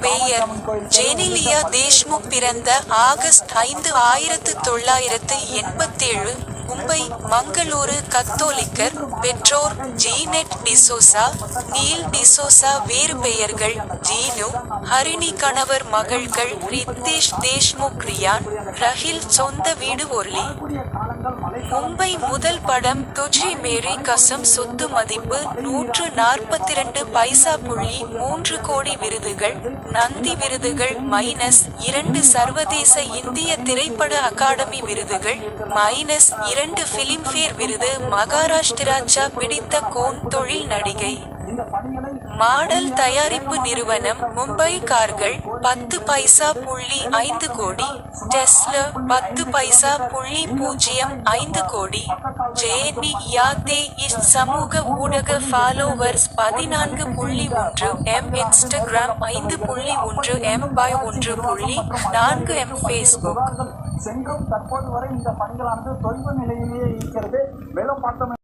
பெயர் ஜெனிலியா தேஷ்முக் பிறந்த ஆகஸ்ட் ஐந்து ஆயிரத்து தொள்ளாயிரத்து எண்பத்தேழு மும்பை மங்களூரு கத்தோலிக்கர் பெற்றோர் ஜீனெட் டிசோசா நீல் டிசோசா வேறு பெயர்கள். ஜீனு ஹரிணி கணவர் மகள்கள் ரித்தேஷ் தேஷ்முக் ரியான் ரஹில் சொந்த வீடு ஒர்லி. மும்பை முதல் படம் துஜி மேரி கசம் சொத்து மதிப்பு நூற்று நாற்பத்தி இரண்டு பைசா புள்ளி மூன்று கோடி விருதுகள் நந்தி விருதுகள் மைனஸ் இரண்டு சர்வதேச இந்திய திரைப்பட அகாடமி விருதுகள் மைனஸ் இரண்டு பிலிம்பேர் விருது மகாராஷ்டிராச்சா பிடித்த கோன் தொழில் நடிகை. மாடல் தயாரிப்பு நிறுவனம் மும்பை கார்கள் பத்து பைசா புள்ளி ஐந்து கோடி டெஸ்ல பத்து பைசா புள்ளி பூஜ்ஜியம் ஐந்து கோடி ஜேஎன்இ யாத்தே இஸ் சமூக ஊடக ஃபாலோவர்ஸ் பதினான்கு புள்ளி ஒன்று எம் இன்ஸ்டாகிராம் ஐந்து புள்ளி ஒன்று எம் பை ஒன்று புள்ளி நான்கு எம் ஃபேஸ்புக் சென்றும் தற்போது வரை இந்த பணிகளானது தொய்வு नहीं है इस करके मैं लोग पाता